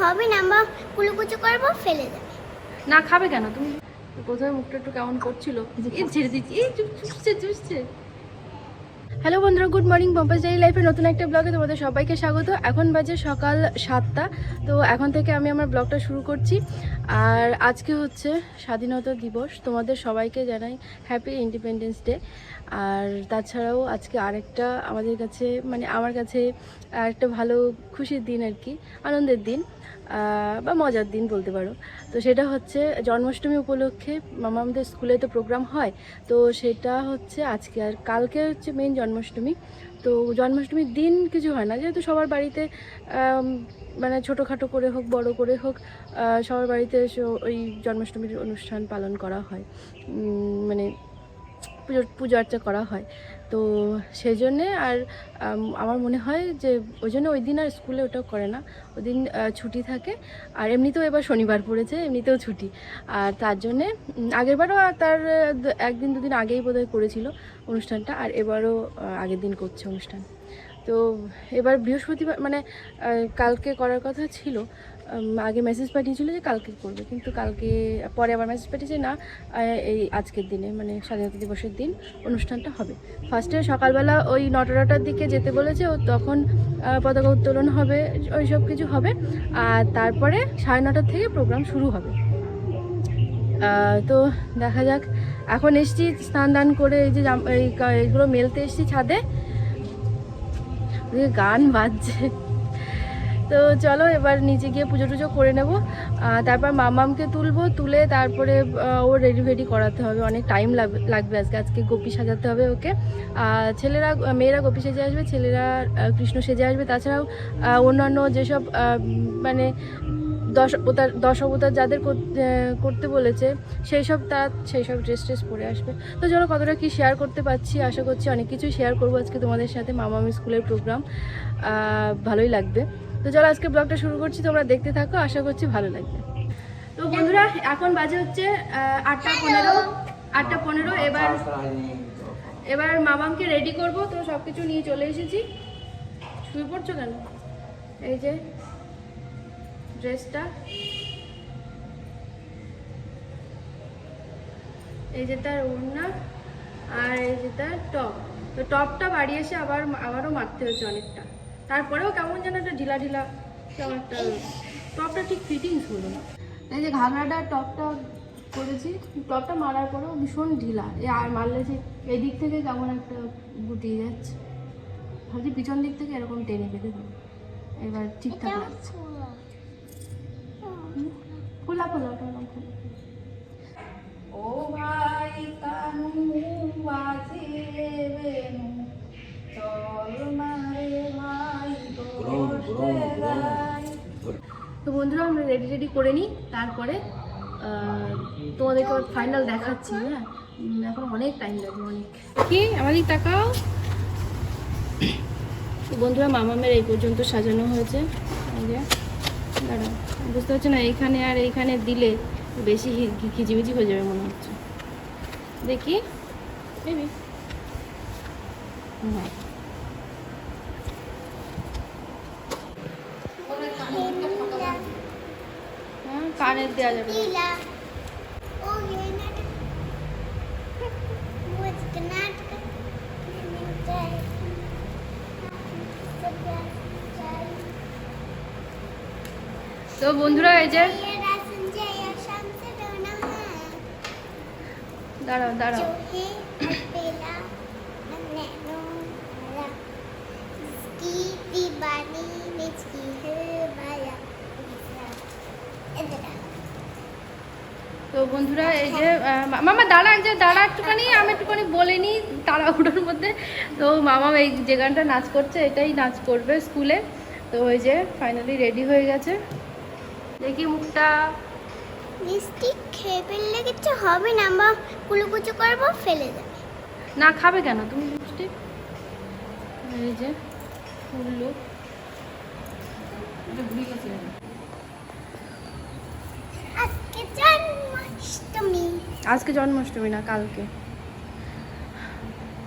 হবে না বা কুলুকুচু করব ফেলে দেবে। না খাবে কেন? তুমি প্রথমে মুখটা একটু কেমন করছিল? ছেড়ে দিচ্ছি। এই চুপ চুপছে চুপছে হ্যালো বন্ধুরা গুড মর্নিং পম্পাস ডেইলি লাইফের নতুন একটা ব্লগে তোমাদের সবাইকে স্বাগত। এখন বাজে সকাল সাতটা তো এখন থেকে আমি আমার ব্লগটা শুরু করছি। আর আজকে হচ্ছে স্বাধীনতা দিবস তোমাদের সবাইকে জানাই হ্যাপি ইন্ডিপেন্ডেন্স ডে আর তাছাড়াও আজকে আরেকটা আমাদের কাছে মানে আমার কাছে একটা ভালো খুশির দিন আর কি, আনন্দের দিন বা মজার দিন বলতে পারো। তো সেটা হচ্ছে জন্মাষ্টমী উপলক্ষে মামা আমাদের স্কুলে তো প্রোগ্রাম হয়, তো সেটা হচ্ছে আজকে আর কালকে হচ্ছে মেন জন্মাষ্টমী। তো জন্মাষ্টমীর দিন কিছু হয় না, যেহেতু সবার বাড়িতে মানে ছোটোখাটো করে হোক, বড় করে হোক সবার বাড়িতে ওই জন্মাষ্টমীর অনুষ্ঠান পালন করা হয়। মানে পুজো পুজো আর্চা করা হয়। তো সেই জন্যে আর আমার মনে হয় যে ওই জন্য ওই দিন আর স্কুলে ওটাও করে না। ওই দিন ছুটি থাকে। আর এমনিতেও এবার শনিবার পড়েছে, এমনিতেও ছুটি। আর তার জন্যে আগেরবারও তার একদিন দুদিন আগেই বোধহয় করেছিল অনুষ্ঠানটা। আর এবারও আগের দিন করছে অনুষ্ঠান। তো এবার বৃহস্পতিবার মানে কালকে করার কথা ছিল আগে মেসেজ পাঠিয়েছিল যে কালকে করবে, কিন্তু কালকে, পরে আবার মেসেজ পাঠিয়েছে না এই আজকের দিনে মানে স্বাধীনতা দিবসের দিন অনুষ্ঠানটা হবে। ফার্স্টে সকালবেলা ওই নটা নটার দিকে যেতে বলেছে, ও তখন পতাকা উত্তোলন হবে, ওই সব কিছু হবে, আর তারপরে সাড়ে নটার থেকে প্রোগ্রাম শুরু হবে। তো দেখা যাক, এখন এসছি, স্নান দান করে এই যে এইগুলো মেলতে এসছি ছাদে গান বাজছে। তো চলো এবার নিচে গিয়ে পুজো টুজো করে নেব। তারপর মামামকে তুলবো, তুলে তারপরে ও রেডি ভেডি করাতে হবে। অনেক টাইম লাগবে আজকে। আজকে গোপি সাজাতে হবে ওকে। ছেলেরা, মেয়েরা গোপি সেজে আসবে, ছেলেরা কৃষ্ণ সেজে আসবে। তাছাড়াও অন্যান্য যেসব মানে দশ অবতার দশ অবতার যাদের কর- করতে বলেছে, সেই সব তারা সেই সব ড্রেস ট্রেস পরে আসবে। তো চলো কতটা কি শেয়ার করতে পারছি, আশা করছি অনেক কিছুই শেয়ার করব আজকে তোমাদের সাথে মামামি স্কুলের প্রোগ্রাম ভালোই লাগবে। তো চলো আজকে ব্লগটা শুরু করছি, তোমরা দেখতে থাকো, আশা করছি ভালো লাগবে। তো বন্ধুরা, এখন বাজে হচ্ছে আটটা পনেরো আটটা পনেরো, এবার এবার মামামকে রেডি করব। তো সব কিছু নিয়ে চলে এসেছি। শুয়ে পড়ছো কেন? এই যে ড্রেসটা। এই যে তার ওড়না আর এই যে তার টপ। তো টপটা বাড়ি এসে আবার আবারও মারতে হয়েছে অনেকটা। তারপরেও কেমন যেন একটা ঢিলা ঢিলা কেমন একটা টপটা ঠিক ফিটিংস হলো না। এই যে ঘাগরাটা টপটা করেছি টপটা মারার পরেও ভীষণ ঢিলা। এ আর মারলে যে এই দিক থেকে কেমন একটা গুটিয়ে যাচ্ছে। ভাবছি পিছন দিক থেকে এরকম টেনে বেঁধে দেবো এবার ঠিকঠাক লাগছে। খোলা ও ভাই কানু বাজে বেনু। চল মারে ভাই তো বন্ধুরা আমরা রেডি রেডি করে নিই। তারপরে তোমাদেরকে ফাইনাল দেখাচ্ছি হ্যাঁ? এখন অনেক টাইম লাগবে অনেক। কি? আমাদের তাকাও। তো বন্ধুরা মামামের এই পর্যন্ত সাজানো হয়েছে। এই দাঁড়াও। বুঝতে পারছি না, এইখানে আর এইখানে দিলে বেশি খিচিমিচি হয়ে যাবে মনে হচ্ছে। দেখি। কানের দেওয়া যাবে তো বন্ধুরা, এই যে দাঁড়াও দাঁড়াও। তো বন্ধুরা, এই যে মামা দাঁড়া যে দাঁড়া একটুখানি, আমি একটুখানি বলে নিই তাড়াহুড়োর মধ্যে। তো মামা এই যে গানটা নাচ করছে, এটাই নাচ করবে স্কুলে। তো ওই যে ফাইনালি রেডি হয়ে গেছে। দেখি মুখটা। মিষ্টি খেয়ে ফেললে কিছু হবে না বা কুলুকুচু করব ফেলে দেবে। না খাবে কেন? তুমি লিপস্টিক এই যে ফুল লুক আজকে জন্মাষ্টমী। আজকে জন্মাষ্টমী না কালকে।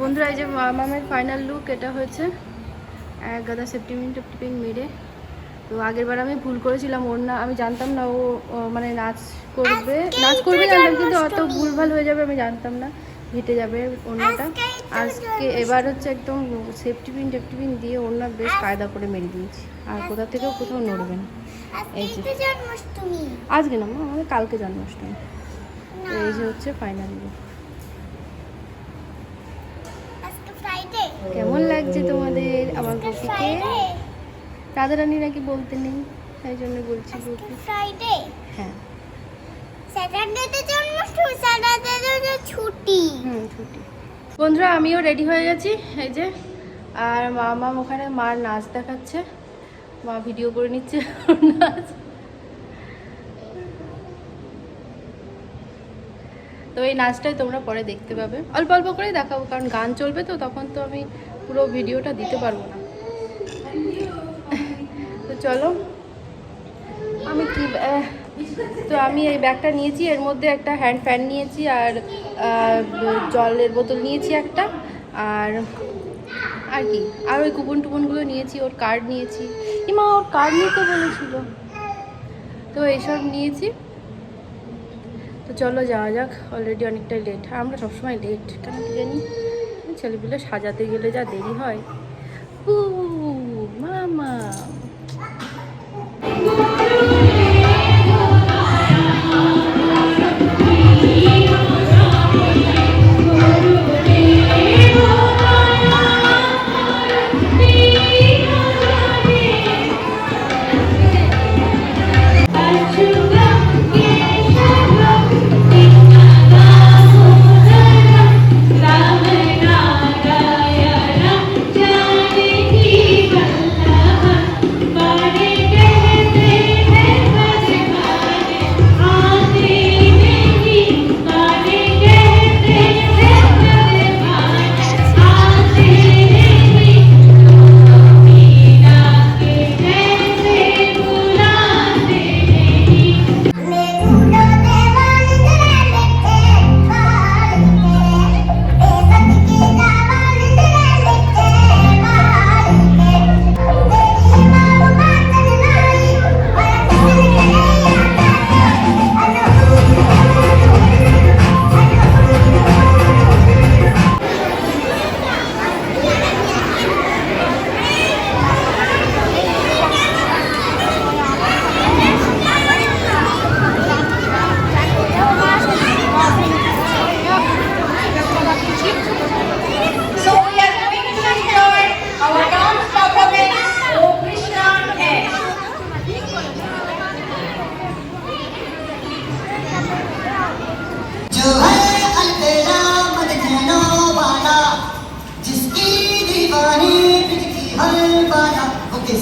বন্ধুরা এই যে মামামের ফাইনাল লুক এটা হয়েছে। এক গাদা সেফটি পিন টেফটি মেরে। তো আগের বার আমি ভুল করেছিলাম ওর না আমি জানতাম না ও মানে নাচ করবে। নাচ করবে জানতাম কিন্তু অত। ভুলভাল হয়ে যাবে আমি জানতাম না হেঁটে যাবে ওড়নাটা আজকে এবার হচ্ছে একদম সেফটি পিন টেফটি পিন দিয়ে ওড়না বেশ কায়দা করে মেরে দিয়েছি। আর কোথা থেকেও কোথাও নড়বে না। এই যে। আজকে না মা, আমাদের কালকে জন্মাষ্টমী। এই যে হচ্ছে ফাইনাল কেমন লাগছে তোমাদের আমার কপিকে রাধারানী নাকি বলতে নেই? তাই জন্য বলছি ফ্রাইডে হ্যাঁ। জন্মাষ্টমী ছুটি। হুম ছুটি। বন্ধুরা আমিও রেডি হয়ে গেছি এই যে। আর মামা ওখানে মার নাচ দেখাচ্ছে। মা ভিডিও করে নিচ্ছে নাচ। তো এই নাচটাই তোমরা পরে দেখতে পাবে। অল্প অল্প করেই দেখাবো কারণ গান চলবে তো তখন তো আমি পুরো ভিডিওটা দিতে পারব না। চলো। আমি কি তো আমি এই ব্যাগটা নিয়েছি, এর মধ্যে একটা হ্যান্ড ফ্যান নিয়েছি আর জলের বোতল নিয়েছি একটা। আর আর কি, আর ওই কুপন টুপনগুলো নিয়েছি, ওর কার্ড নিয়েছি। ইমা, ওর কার্ড নিতে বলেছিল। তো এইসব নিয়েছি। তো চলো যাওয়া যাক অলরেডি অনেকটাই লেট আমরা সবসময় লেট কেন জানি? ছেলেপিলে সাজাতে গেলে যা দেরি হয়।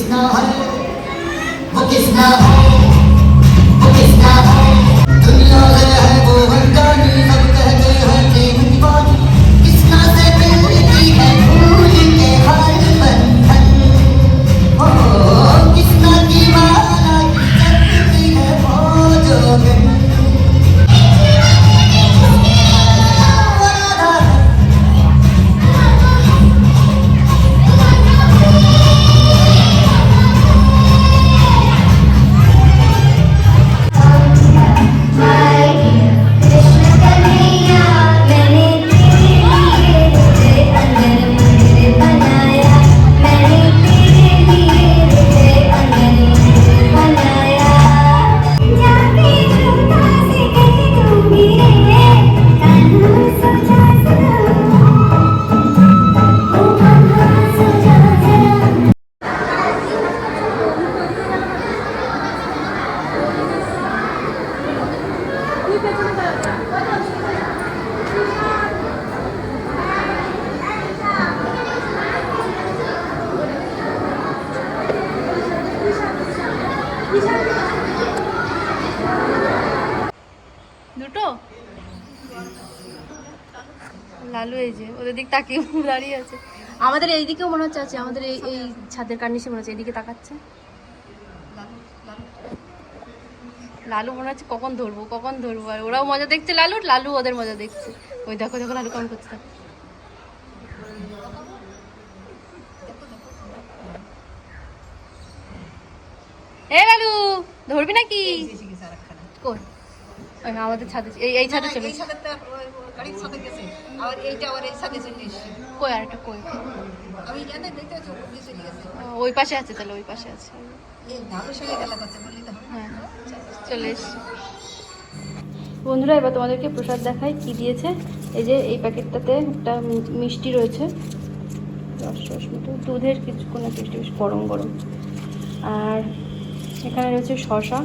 Book is not home. Book is not home. তাকিয়ে দাঁড়িয়ে আছে। আমাদের এইদিকেও মনে হচ্ছে আছে আমাদের এই এই ছাদের কার্নিশে মনে হচ্ছে, এদিকে তাকাচ্ছে। লালু মনে হচ্ছে, কখন ধরবো কখন ধরবো? আর ওরাও মজা দেখছে লালু লালু ওদের মজা দেখছে। ওই দেখো দেখো লালু কেমন করছে। দেখো। এ লালু, ধরবি নাকি? আমাদের ছাদে এই এই ছাদে চলে। গাড়ির গেছে। এইটা আবার এই সাথে চলে এসছে। কই আর একটা কই? আমি জানি দেখতে ওই চলে গেছে। ওই পাশে আছে তাহলে ওই পাশে আছে। এই ধানের সঙ্গে গেলা যাচ্ছে বললি তো। হ্যাঁ চলে এসছি। বন্ধুরা এবার তোমাদেরকে প্রসাদ দেখাই কি দিয়েছে। এই যে এই প্যাকেটটাতে একটা মিষ্টি রয়েছে। রস রস মতো দুধের কিছু কোনো মিষ্টি বেশ গরম গরম। আর এখানে রয়েছে শশা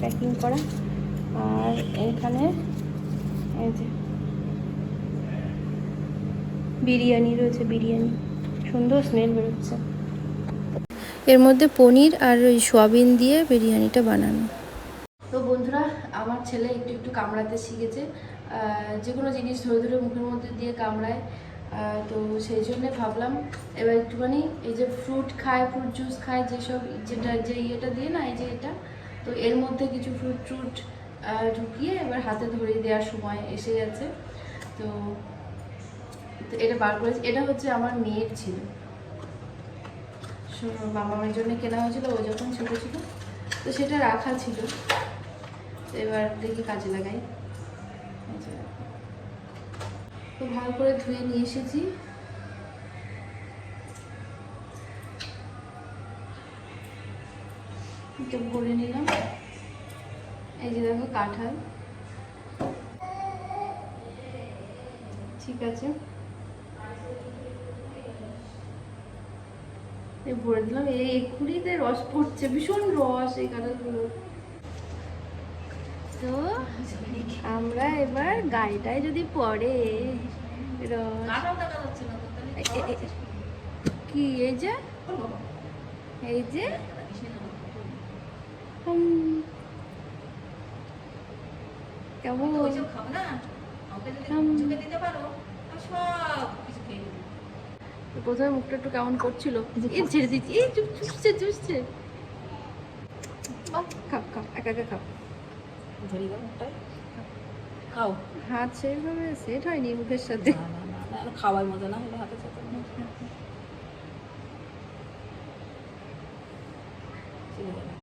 প্যাকিং করা। আর এখানে এই যে বিরিয়ানি রয়েছে, বিরিয়ানি। সুন্দর স্মেল বেরোচ্ছে। এর মধ্যে পনির আর ওই সোয়াবিন দিয়ে বিরিয়ানিটা বানানো। তো বন্ধুরা, আমার ছেলে একটু একটু কামড়াতে শিখেছে। যে কোনো জিনিস ধরে ধরে মুখের মধ্যে দিয়ে কামড়ায়। তো সেই জন্যে ভাবলাম, এবার একটুখানি এই যে ফ্রুট খায় ফ্রুট জুস খায়, যেসব যেটা, যে ইয়েটা দিয়ে না, এই যে এটা, তো এর মধ্যে কিছু ফ্রুট ট্রুট ঢুকিয়ে এবার হাতে ধরিয়ে দেওয়ার সময় এসে গেছে। তো এটা বার করেছি। এটা হচ্ছে আমার মেয়ের ছিল। বাবা মায়ের জন্য কেনা হয়েছিল, ও যখন ছোটো ছিল, তো সেটা রাখা ছিল। এবার দেখি কাজে লাগাই। তো ভালো করে ধুয়ে নিয়ে এসেছি। ভরে নিলাম। এই যে দেখো কাঁঠাল। ঠিক আছে। এই ভরে দিলাম। এই এক্ষুনিতে রস পড়ছে ভীষণ রস এই কাঁঠালগুলো। তো আমরা এবার গাড়িটায় যদি পড়ে কি এই যে? এই যে? হুম। কেমন খাব না ওকে যদি হুম। চুকে দিতে পারো আমি সব কিছু খেয়ে নেব। প্রথমে মুখটা একটু কেমন করছিল? এই ছেড়ে দিচ্ছি। এই চুপ চুপছে চুপছে খাও খাও একা একা খাও। খাও। হাত সেইভাবে সেট হয়নি মুখের সাথে। খাওয়ার মজা না হলে হাতে সাথে।